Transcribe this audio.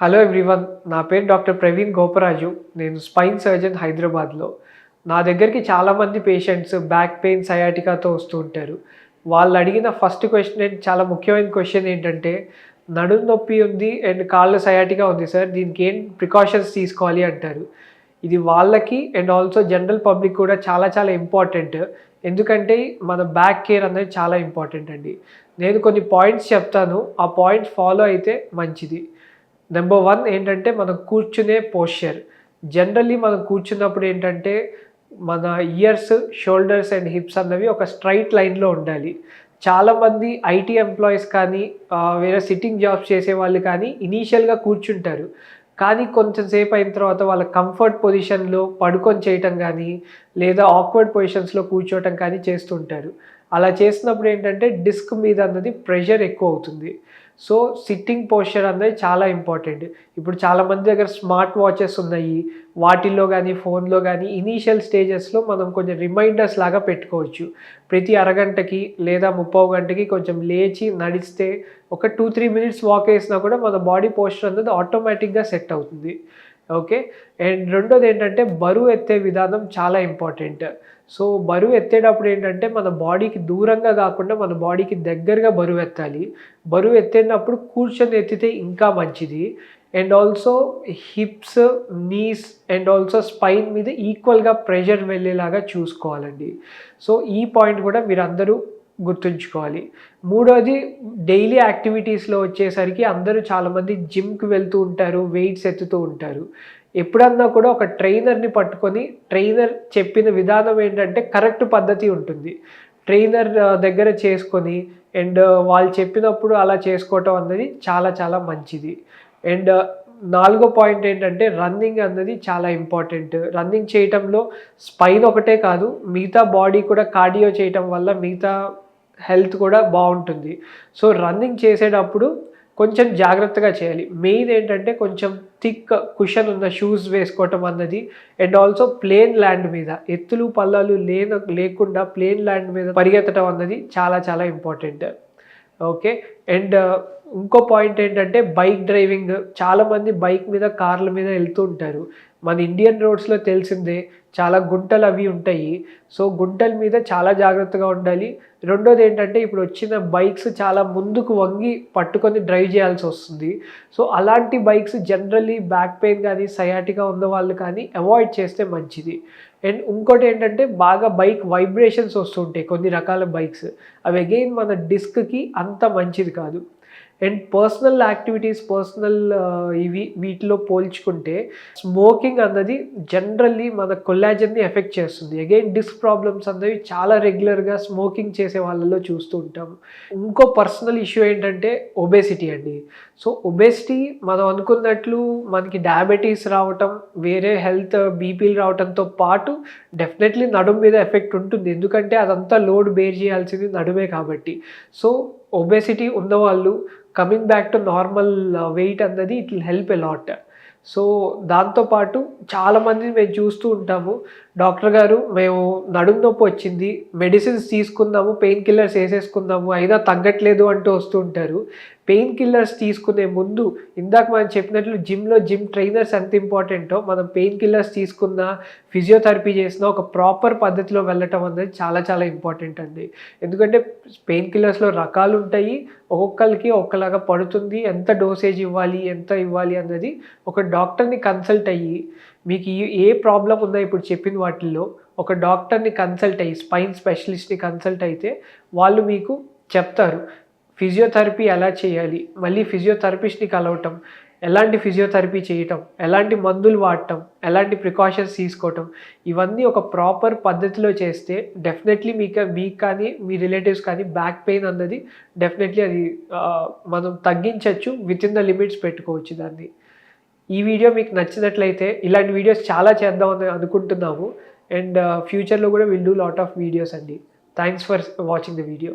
Hello everyone నా పేరు doctor Praveen Goparaju. నేను స్పైన్ సర్జన్ హైదరాబాద్లో. నా దగ్గరికి చాలామంది పేషెంట్స్ బ్యాక్ పెయిన్ సయాటికాతో వస్తూ ఉంటారు. వాళ్ళు అడిగిన ఫస్ట్ క్వశ్చన్ ఏంటి చాలా ముఖ్యమైన క్వశ్చన్ ఏంటంటే నడుము నొప్పి ఉంది అండ్ కాళ్ళ సయాటిగా ఉంది సార్ దీనికి ఏం ప్రికాషన్స్ తీసుకోవాలి అంటారు. ఇది వాళ్ళకి అండ్ ఆల్సో జనరల్ పబ్లిక్ కూడా చాలా చాలా ఇంపార్టెంట్ ఎందుకంటే మన బ్యాక్ కేర్ అనేది చాలా ఇంపార్టెంట్ అండి. నేను కొన్ని పాయింట్స్ చెప్తాను. ఆ పాయింట్స్ ఫాలో అయితే మంచిది. నెంబర్ వన్ ఏంటంటే మనం కూర్చునే పోస్చర్ జనరల్లీ మనం కూర్చున్నప్పుడు ఏంటంటే మన ఇయర్స్ షోల్డర్స్ అండ్ హిప్స్ అన్నవి ఒక స్ట్రైట్ లైన్లో ఉండాలి. చాలామంది ఐటీ ఎంప్లాయీస్ కానీ వేరే సిట్టింగ్ జాబ్స్ చేసే వాళ్ళు కానీ ఇనీషియల్గా కూర్చుంటారు. కానీ కొంచెం సేపు అయిన తర్వాత వాళ్ళ కంఫర్ట్ పొజిషన్లో పడుకొని చేయటం కానీ లేదా ఆక్వర్డ్ పొజిషన్స్లో కూర్చోవటం కానీ చేస్తుంటారు. అలా చేసినప్పుడు ఏంటంటే డిస్క్ మీద అన్నది ప్రెషర్ ఎక్కువ అవుతుంది. సో సిట్టింగ్ పోస్చర్ అనేది చాలా ఇంపార్టెంట్. ఇప్పుడు చాలామంది దగ్గర స్మార్ట్ వాచెస్ ఉన్నాయి. వాటిల్లో కానీ ఫోన్లో కానీ ఇనీషియల్ స్టేజెస్లో మనం కొంచెం రిమైండర్స్ లాగా పెట్టుకోవచ్చు. ప్రతి అరగంటకి లేదా ముప్పై గంటకి కొంచెం లేచి నడిస్తే ఒక టూ త్రీ మినిట్స్ వాక్ వేసినా కూడా మన బాడీ పోస్చర్ అనేది ఆటోమేటిక్గా సెట్ అవుతుంది. ఓకే? అండ్ రెండోది ఏంటంటే బరువు ఎత్తే విధానం చాలా ఇంపార్టెంట్. సో బరువు ఎత్తేటప్పుడు ఏంటంటే మన బాడీకి దూరంగా కాకుండా మన బాడీకి దగ్గరగా బరువు ఎత్తాలి. బరువు ఎత్తేటప్పుడు కూర్చొని ఎత్తితే ఇంకా మంచిది. And also hips knees and also spine మీద ఈక్వల్గా ప్రెషర్ వెళ్ళేలాగా చూసుకోవాలండి. సో ఈ పాయింట్ కూడా మీరు అందరూ గుర్తుంచుకోవాలి. మూడోది డైలీ యాక్టివిటీస్లో వచ్చేసరికి అందరూ చాలామంది జిమ్కి వెళ్తూ ఉంటారు వెయిట్స్ ఎత్తుతూ ఉంటారు. ఎప్పుడన్నా కూడా ఒక ట్రైనర్ని పట్టుకొని ట్రైనర్ చెప్పిన విధానం ఏంటంటే కరెక్ట్ పద్ధతి ఉంటుంది. ట్రైనర్ దగ్గర చేసుకొని అండ్ వాళ్ళు చెప్పినప్పుడు అలా చేసుకోవటం అన్నది చాలా చాలా మంచిది. అండ్ నాలుగో పాయింట్ ఏంటంటే రన్నింగ్ అన్నది చాలా ఇంపార్టెంట్. రన్నింగ్ చేయటంలో స్పైన్ ఒకటే కాదు మిగతా బాడీ కూడా కార్డియో చేయటం వల్ల మిగతా హెల్త్ కూడా బాగుంటుంది. సో రన్నింగ్ చేసేటప్పుడు కొంచెం జాగ్రత్తగా చేయాలి. మెయిన్ ఏంటంటే కొంచెం థిక్ కుషన్ ఉన్న షూస్ వేసుకోవటం అన్నది. అండ్ ఆల్సో ప్లేన్ ల్యాండ్ మీద ఎత్తులు పల్లాలు లేన లేకుండా ప్లేన్ ల్యాండ్ మీద పరిగెత్తడం అన్నది చాలా చాలా ఇంపార్టెంట్. ఓకే? అండ్ ఇంకో పాయింట్ ఏంటంటే బైక్ డ్రైవింగ్. చాలామంది బైక్ మీద కార్ల మీద వెళ్తూ ఉంటారు. మన ఇండియన్ రోడ్స్లో తెలిసిందే చాలా గుంటలు అవి ఉంటాయి. సో గుంటల మీద చాలా జాగ్రత్తగా ఉండాలి. రెండోది ఏంటంటే ఇప్పుడు వచ్చిన బైక్స్ చాలా ముందుకు వంగి పట్టుకొని డ్రైవ్ చేయాల్సి వస్తుంది. సో అలాంటి బైక్స్ జనరల్లీ బ్యాక్ పెయిన్ కానీ సయాటిగా ఉన్న వాళ్ళు కానీ అవాయిడ్ చేస్తే మంచిది. అండ్ ఇంకోటి ఏంటంటే బాగా బైక్ వైబ్రేషన్స్ వస్తుంటాయి కొన్ని రకాల బైక్స్. అవి అగైన్ మన డిస్క్కి అంత మంచిది కాదు. అండ్ పర్సనల్ యాక్టివిటీస్ పర్సనల్ ఇవి వీటిలో పోల్చుకుంటే స్మోకింగ్ అన్నది జనరల్లీ మన కొల్లాజన్ని ఎఫెక్ట్ చేస్తుంది. అగైన్ డిస్క్ ప్రాబ్లమ్స్ అనేవి చాలా రెగ్యులర్గా స్మోకింగ్ చేసే వాళ్ళలో చూస్తూ ఉంటాము. ఇంకో పర్సనల్ ఇష్యూ ఏంటంటే ఒబేసిటీ అండి. సో ఒబేసిటీ మనం అనుకున్నట్లు మనకి డయాబెటీస్ రావటం వేరే హెల్త్ బీపీలు రావటంతో పాటు డెఫినెట్లీ నడుము మీద ఎఫెక్ట్ ఉంటుంది. ఎందుకంటే అదంతా లోడ్ బేర్ చేయాల్సింది నడుమే కాబట్టి. సో ఒబేసిటీ ఉన్నవాళ్ళు coming back to normal weight అన్నది it will help a lot lot so దాంతోపాటు చాలామంది మేము చూస్తూ ఉంటాము. డాక్టర్ గారు మేము నడుము నొప్పి వచ్చింది మెడిసిన్స్ తీసుకుందాము పెయిన్ కిల్లర్స్ వేసేసుకుందాము అయినా తగ్గట్లేదు అంటూ వస్తూ ఉంటారు. పెయిన్ కిల్లర్స్ తీసుకునే ముందు ఇందాక మనం చెప్పినట్లు జిమ్లో జిమ్ ట్రైనర్స్ ఎంత ఇంపార్టెంటో మనం పెయిన్ కిల్లర్స్ తీసుకున్న ఫిజియోథెరపీ చేసిన ఒక ప్రాపర్ పద్ధతిలో వెళ్ళటం అనేది చాలా చాలా ఇంపార్టెంట్ అండి. ఎందుకంటే పెయిన్ కిల్లర్స్లో రకాలు ఉంటాయి ఒక్కొక్కరికి ఒక్కలాగా పడుతుంది ఎంత డోసేజ్ ఇవ్వాలి ఎంత ఇవ్వాలి అన్నది ఒక డాక్టర్ని కన్సల్ట్ అయ్యి మీకు ఏ ప్రాబ్లం ఉందో ఇప్పుడు చెప్పిన వాటిల్లో ఒక డాక్టర్ని కన్సల్ట్ అయ్యి స్పైన్ స్పెషలిస్ట్ని కన్సల్ట్ అయితే వాళ్ళు మీకు చెప్తారు. ఫిజియోథెరపీ ఎలా చేయాలి? మళ్ళీ ఫిజియోథెరపిస్ట్ని కలవటం ఎలాంటి ఫిజియోథెరపీ చేయటం ఎలాంటి మందులు వాడటం ఎలాంటి ప్రికాషన్స్ తీసుకోవటం ఇవన్నీ ఒక ప్రాపర్ పద్ధతిలో చేస్తే డెఫినెట్లీ మీకు మీకు కానీ మీ రిలేటివ్స్ కానీ బ్యాక్ పెయిన్ అన్నది డెఫినెట్లీ అది మనం తగ్గించవచ్చు విత్ ఇన్ ద లిమిట్స్ పెట్టుకోవచ్చు దాన్ని. ఈ వీడియో మీకు నచ్చినట్లయితే ఇలాంటి వీడియోస్ చాలా చేద్దామని అనుకుంటున్నాము. అండ్ ఫ్యూచర్లో కూడా will do lot of videos అండి. Thanks for watching the video